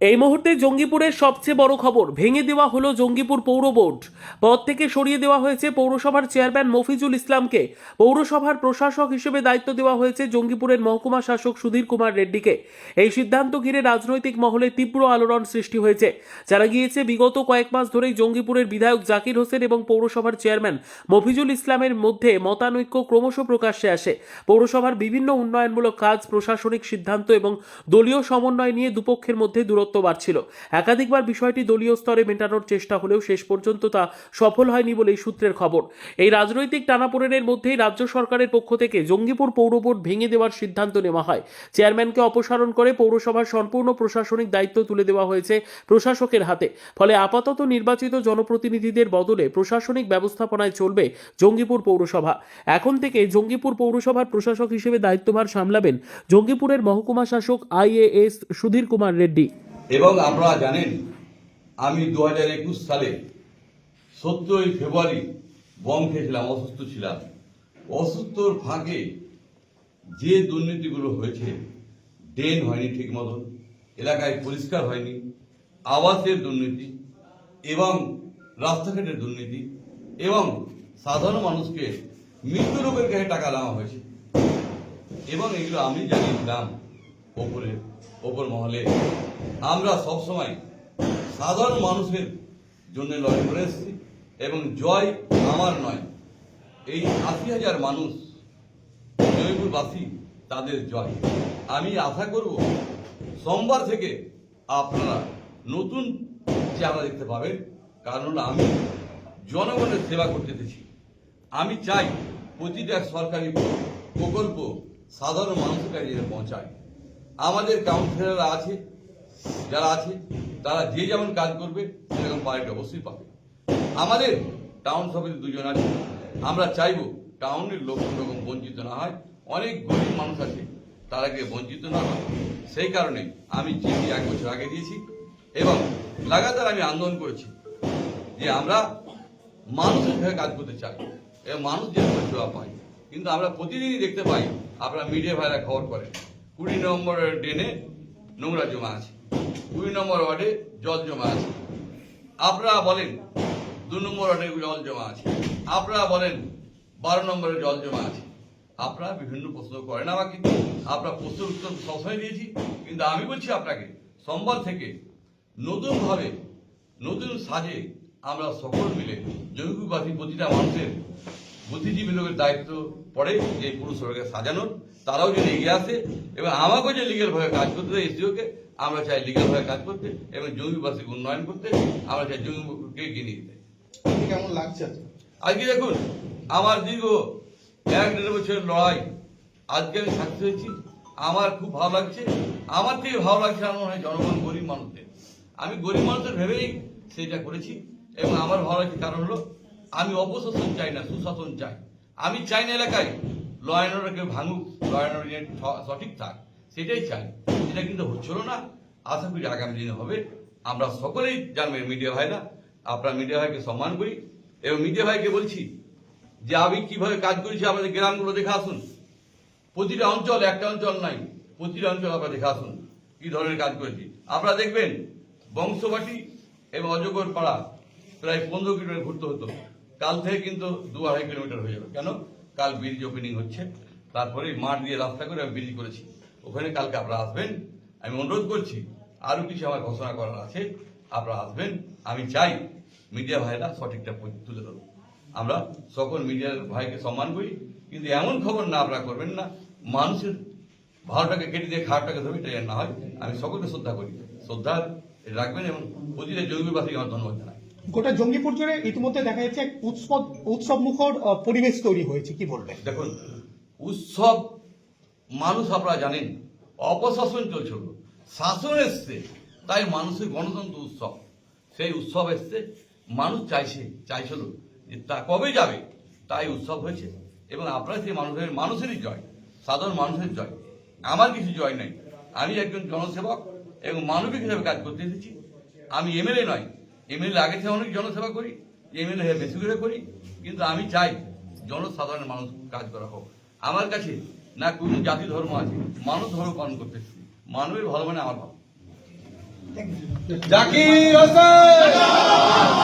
এই মুহূর্তে জঙ্গিপুরের সবচেয়ে বড় খবর, ভেঙে দেওয়া হলো জঙ্গিপুর পৌর বোর্ড। পদ থেকে সরিয়ে দেওয়া হয়েছে পৌরসভার চেয়ারম্যান মফিজুল ইসলামকে। পৌরসভার প্রশাসক হিসেবে দায়িত্ব দেওয়া হয়েছে জঙ্গিপুরের মহকুমা শাসক সুধীর কুমার রেড্ডিকে। এই সিদ্ধান্ত ঘিরে রাজনৈতিক মহলে তীব্র আলোড়ন সৃষ্টি হয়েছে। যারা গিয়েছে, বিগত কয়েক মাস ধরেই জঙ্গিপুরের বিধায়ক জাকির হোসেন এবং পৌরসভার চেয়ারম্যান মফিজুল ইসলামের মধ্যে মতানৈক্য ক্রমশ প্রকাশ্যে আসে। পৌরসভার বিভিন্ন উন্নয়নমূলক কাজ, প্রশাসনিক সিদ্ধান্ত এবং দলীয় সমন্বয় নিয়ে দুপক্ষের মধ্যে দূরত্ব বাড়ছিল। একাধিকবার বিষয়টি দলীয় স্তরে মেটানোর চেষ্টা হলেও শেষ পর্যন্ত তা সফল হয়নি বলেই সূত্রের খবর। এই রাজনৈতিক টানাপোড়েনের মধ্যেই রাজ্য সরকারের পক্ষ থেকে জঙ্গিপুর পৌর বোর্ড ভেঙে দেওয়ার সিদ্ধান্ত নেওয়া হয়। চেয়ারম্যানকে অপসারণ করে পৌরসভার সম্পূর্ণ প্রশাসনিক দায়িত্ব তুলে দেওয়া হয়েছে প্রশাসকের হাতে। ফলে আপাতত নির্বাচিত জনপ্রতিনিধিদের বদলে প্রশাসনিক ব্যবস্থাপনায় চলবে জঙ্গিপুর পৌরসভা। এখন থেকে জঙ্গিপুর পৌরসভার প্রশাসক হিসেবে দায়িত্বভার সামলাবেন জঙ্গিপুরের মহকুমা শাসক আইএএস সুধীর কুমার রেড্ডি। এবং আপনারা জানেন, আমি দু হাজার একুশ সালে সতেরোই ফেব্রুয়ারি বম খেয়েছিলাম, অসুস্থ ছিলাম। অসুস্থর ফাঁকে যে দুর্নীতিগুলো হয়েছে, ড্রেন হয়নি ঠিক মতন, এলাকায় পরিষ্কার হয়নি আবাসের দুর্নীতি এবং রাস্তাঘাটের দুর্নীতি এবং সাধারণ মানুষকে মৃত্যু লোকের কাছে টাকা নেওয়া হয়েছে। এবং এগুলো আমি জানিয়েছিলাম ওপরে, ওপর মহলে। আমরা সবসময় সাধারণ মানুষের জন্য লড়াই করে এসেছি এবং জয় আমার নয়। এই আশি হাজার মানুষ জয়পুরবাসী, তাদের জয়। আমি আশা করব সোমবার থেকে আপনারা নতুন চেহারা দেখতে পাবেন, কারণ আমি জনগণের সেবা করতে এসেছি। আমি চাই প্রতিটা সরকারি প্রকল্প সাধারণ মানুষের কাছে পৌঁছায়। আমাদের কাউন্সিলররা আছে, যারা আছে, তারা যে যেমন কাজ করবে, সেরকম পার্টি অবশ্যই পাবে। আমাদের টাউন সভাপতি দুজন আছে। আমরা চাইব টাউনের লোক রকম বঞ্চিত না হয়। অনেক গরিব মানুষ আছে, তারাকে বঞ্চিত না হয়। সেই কারণে আমি চিঠি এক বছর আগে দিয়েছি এবং লাগাতার আমি আন্দোলন করেছি যে আমরা মানুষের হয়ে কাজ করতে চাই এবং মানুষ যেন পরিষেবা পায়। কিন্তু আমরা প্রতিদিনই দেখতে পাই, আপনারা মিডিয়া ভাইরা খবর করেন। কুড়ি নম্বর ড্রেনে নোংরা জমা আছে। কুড়ি নম্বর ওয়ার্ডে জল জমা আছে। আপনারা বলেন, দু নম্বর ওয়ার্ডে জল জমা আছে। আপনারা বলেন, বারো নম্বরে জল জমা আছে। আপনারা বিভিন্ন প্রশ্ন করেন আমাকে। আপনারা প্রশ্নের উত্তর সবসময় দিয়েছি, কিন্তু আমি বলছি আপনাকে সোমবার থেকে নতুনভাবে, নতুন সাজে আমরা সকল মিলে জৈবিকবাসী প্রতিটা মানুষের বুদ্ধিজীবী লোকের দায়িত্ব পড়ে যে পুরুষকে সাজানোর। তারাও যদি এগিয়ে আসে এবং আমাকেও যে লিগেল ভাবে কাজ করতে দেয় এসডিওকে আমরা চাই লিগেল ভাবে কাজ করতে এবং জমিবাসীকে উন্নয়ন করতে আমরা চাই জমিকে নিয়ে যেতে। কেমন লাগছে? আজকে দেখুন আমার দীর্ঘ এক দেড় বছরের লড়াই আজকে আমি সাক্ষী হয়েছি আমার খুব ভালো লাগছে আমার থেকে ভালো লাগছে আমার মনে হয় জনগণ গরিব মানুষদের। আমি গরিব মানুষদের ভেবেই সেটা করেছি এবং আমার ভালো লাগছে কারণ হলো আমি অপশাসন চাই না সুশাসন চাই। আমি চাই না এলাকায় ল কেউ ভাঙুক ল অ্যান্ড সঠিক থাক, সেটাই চাই। সেটা কিন্তু হচ্ছিল না। আশা করি আগামী দিনে হবে। আমরা সকলেই জানবেন মিডিয়া ভাইরা। আপনার মিডিয়া ভাইকে সম্মান করি। এবং মিডিয়া ভাইকে বলছি যে আমি কীভাবে কাজ করেছি আমাদের গ্রামগুলো দেখে আসুন। প্রতিটা অঞ্চল একটা অঞ্চল নাই। প্রতিটা অঞ্চল আপনারা দেখে আসুন কি ধরনের কাজ করেছি। আপনারা দেখবেন, বংশবাটি এবং অজগর পাড়া প্রায় পনেরো কিলোমিটার ঘুরতে হতো। কাল থেকে কিন্তু দু আড়াই কিলোমিটার হয়ে যাবে। কেন? কাল ব্রিজ ওপেনিং হচ্ছে, তারপরে মাঠ দিয়ে রাস্তা করে আমি ব্রিজ করেছি। ওখানে কালকে আপনারা আসবেন, আমি অনুরোধ করছি আরও কিছু আমার ঘোষণা করার আছে, আপনারা আসবেন। আমি চাই মিডিয়া ভাইরা সঠিকটা তুলে ধরুন আমরা সকল মিডিয়ার ভাইকে সম্মান করি, কিন্তু এমন খবর না আপনারা করবেন না। মানুষের ভালোটাকে কেটে দিয়ে খারাপটাকে ধরবে এটা না হয়। আমি সকলকে শ্রদ্ধা করি। শ্রদ্ধা রাখবেন এবং প্রতিটা জৈববাসীকে আমার ধন্যবাদ জানাই। গোটা জঙ্গিপুর জুড়ে ইতিমধ্যে দেখা যাচ্ছে এক উৎসব উৎসব মুখর পরিবেশ তৈরি হয়েছে। কি বলবেন? দেখুন, উৎসব, মানুষ আপনারা জানেন, অপশাসন চলছিল শাসন এসছে, তাই মানুষের গণতন্ত্র উৎসব। সেই উৎসব এসছে, মানুষ চাইছে চাইছিল যে তা কবে যাবে, তাই উৎসব হয়েছে। এবং আপনারা সেই মানুষের, মানুষেরই জয়, সাধারণ মানুষের জয়। আমার কিছু জয় নাই। আমি একজন জনসেবক এবং মানবিক হিসেবে কাজ করতে এসেছি। আমি এমএলএ নয় এমএলএ আগে থেকে অনেক জনসেবা করি এমএলএ হয়ে বেশি করে করি কিন্তু আমি চাই জনসাধারণ মানুষ কাজ করা হোক। আমার কাছে না কোন জাতি ধর্ম আছে মানুষ ধর্ম পালন করতে মানবের ভালো মানে আমার ভালো। জাকির হোসেন!